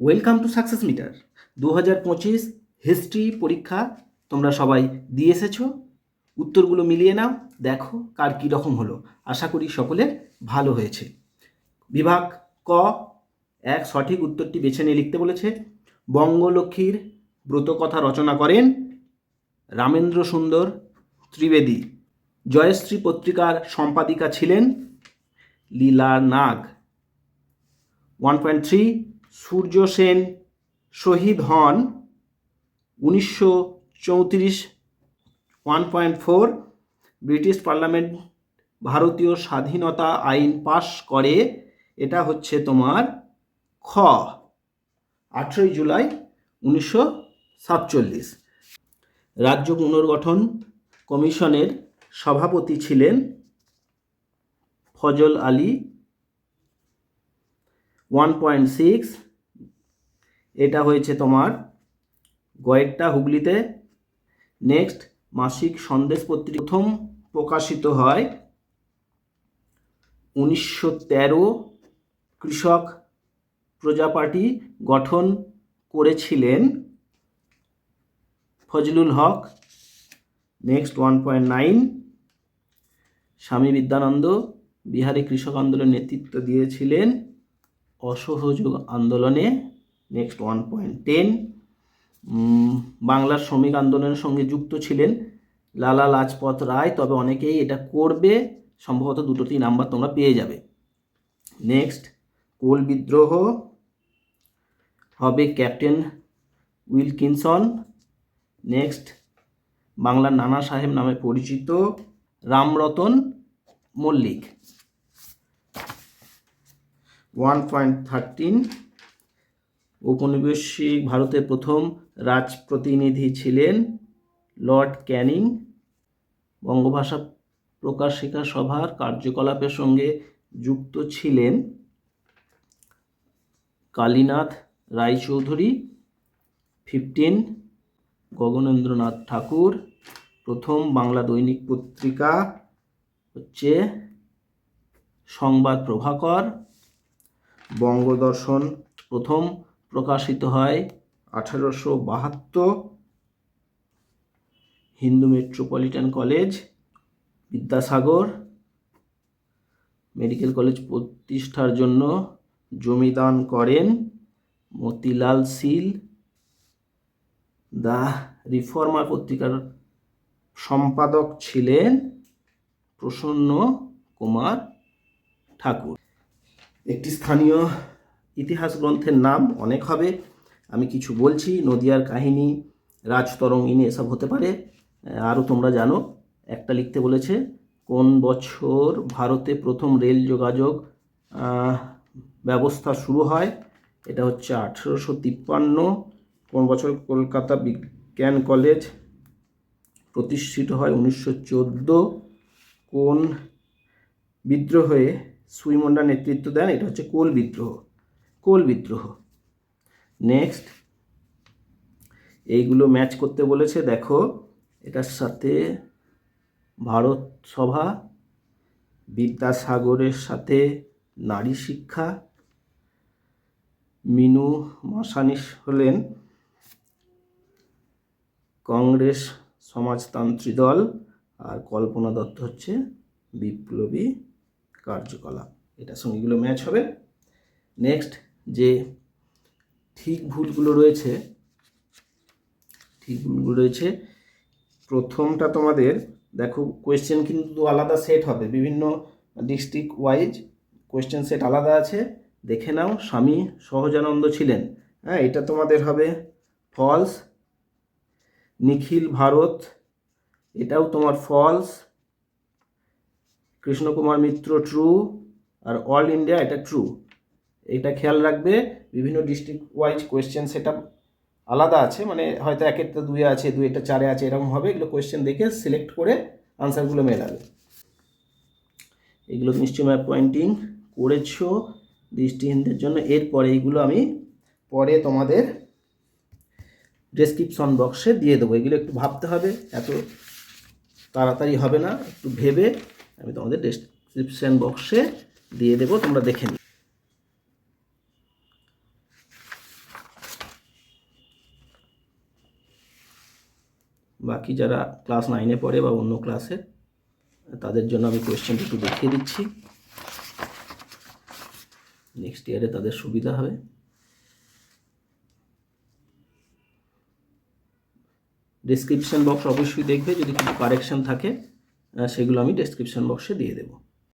Welcome to success metre দু হাজার পঁচিশ হিস্ট্রি পরীক্ষা তোমরা সবাই দিয়ে এসেছ। উত্তরগুলো মিলিয়ে নাও, দেখো কার কী রকম হলো। আশা করি সকলের ভালো হয়েছে। বিভাগ ক, এক সঠিক উত্তরটি বেছে নিয়ে লিখতে বলেছে। বঙ্গলক্ষ্মীর ব্রতকথা রচনা করেন রামেন্দ্র সুন্দর ত্রিবেদী। জয়শ্রী পত্রিকার সম্পাদিকা ছিলেন Leela Nag. One point three Surya Sen শহীদ হন উনিশশো চৌত্রিশ one point four British parliament ভারতীয় স্বাধীনতা আইন পাশ করে। এটা হচ্ছে তোমার খ। আঠেরোই জুলাই উনিশশো সাতচল্লিশ। রাজ্য পুনর্গঠন কমিশনের সভাপতি ছিলেন Fazal Ali. One point six এটা হয়েছে তোমার গয়েরটা হুগলিতে। নেক্সট মাসিক সন্দেশ পত্রিকা প্রথম প্রকাশিত হয় উনিশশো তেরো কৃষক প্রজা পার্টি গঠন করেছিলেন Fazlul Haq. Next one point nine Swami Vidyanand বিহারে কৃষক আন্দোলনের নেতৃত্ব দিয়েছিলেন অসহযোগ আন্দোলনে। নেক্সট ওয়ান পয়েন্ট টেন বাংলার শ্রমিক আন্দোলনের সঙ্গে যুক্ত ছিলেন লালা লাজপত রায়। তবে অনেকেই এটা করবে, সম্ভবত দুটোটি নাম্বার তোমরা পেয়ে যাবে। নেক্সট কোল বিদ্রোহ হবে ক্যাপ্টেন উইলকিনসন। নেক্সট বাংলার নানা সাহেব নামে পরিচিত Ramratan Mallick. One point thirteen ঔপনিবেশিক ভারতের প্রথম রাজপ্রতিনিধি ছিলেন লর্ড ক্যানিং। বঙ্গভাষা প্রকাশিকা সভার কার্যকলাপের সঙ্গে যুক্ত ছিলেন কালীনাথ রায়চৌধুরী, ফিফটিন গগনেন্দ্রনাথ ঠাকুর, প্রথম বাংলা দৈনিক পত্রিকা হচ্ছে সংবাদ প্রভাকর, বঙ্গদর্শন প্রথম প্রকাশিত হয় আঠারোশো বাহাত্তর Hindu metropolitan college, Vidyasagar medical college প্রতিষ্ঠার জন্য জমিদান করেন মতিলাল সিল। দ্য রিফর্মার পত্রিকার সম্পাদক ছিলেন প্রসন্ন কুমার ঠাকুর। একটি স্থানীয় ইতিহাস গ্রন্থের নাম অনেক হবে। আমি কিছু বলছি, নদিয়ার কাহিনী রাজতরঙ্গিনী এসব হতে পারে। আরও তোমরা জানো, একটা লিখতে বলেছে, কোন বছর ভারতে প্রথম রেল যোগাযোগ ব্যবস্থা শুরু হয়? এটা হচ্ছে আঠেরোশো তিপ্পান্ন। কোন বছর কলকাতা বিজ্ঞান কলেজ প্রতিষ্ঠিত হয়? উনিশশো চোদ্দ। কোন বিদ্রোহে সুইমন্ডা নেতৃত্ব দেন? এটা হচ্ছে কোল বিদ্রোহ। কোল বিদ্রোহ। নেক্সট এইগুলো ম্যাচ করতে বলেছে, দেখো, এটার সাথে ভারত সভা, বিদ্যাসাগরের সাথে নারী শিক্ষা, মিনু মাসানিস হলেন কংগ্রেস সমাজতান্ত্রী দল আর কল্পনা দত্ত হচ্ছে বিপ্লবী কার্যকলাপ। এটার সঙ্গে এগুলো ম্যাচ হবে। নেক্সট যে ঠিক ভুলগুলো রয়েছে, ঠিক ভুলগুলো রয়েছে, প্রথমটা তোমাদের দেখো কোয়েশ্চেন কিন্তু আলাদা সেট হবে। বিভিন্ন ডিস্ট্রিক্ট ওয়াইজ কোয়েশ্চেন সেট আলাদা আছে। দেখে নাও, স্বামী সহজানন্দ ছিলেন। হ্যাঁ এটা তোমাদের হবে ফলস নিখিল ভারত, এটাও তোমার ফলস কৃষ্ণকুমার মিত্র ট্রু আর অল ইন্ডিয়া এটা ট্রু এটা খেয়াল রাখবে, বিভিন্ন ডিস্ট্রিক্ট ওয়াইজ কোয়েশ্চেন সেটা আলাদা আছে মানে হয়তো একেরটা দুয়ে আছে দুইটা চারে আছে, এরকম হবে, এগুলো কোয়েশ্চেন দেখে সিলেক্ট করে আনসারগুলো মেলাবে। এগুলো নিশ্চয়ই ম্যাপ পয়েন্টিং করেছ দৃষ্টিহীনদের জন্য। এরপরে এইগুলো আমি পরে তোমাদের ডেসক্রিপশন বক্সে দিয়ে দেবো। এগুলো একটু ভাবতে হবে, এত তাড়াতাড়ি হবে না, একটু ভেবে আমি তোমাদের ডেসক্রিপশন বক্সে দিয়ে দেবো, তোমরা দেখে নিও। বাকি যারা ক্লাস নাইনে পড়ে বা অন্য ক্লাসে, তাদের জন্য আমি কোয়েশ্চেনটা একটু দেখিয়ে দিচ্ছি। নেক্সট ইয়ারে তাদের সুবিধা হবে। ডিসক্রিপশান বক্স অবশ্যই দেখবে, যদি কিছু কারেকশান থাকে সেগুলো আমি ডিসক্রিপশান বক্সে দিয়ে দেবো।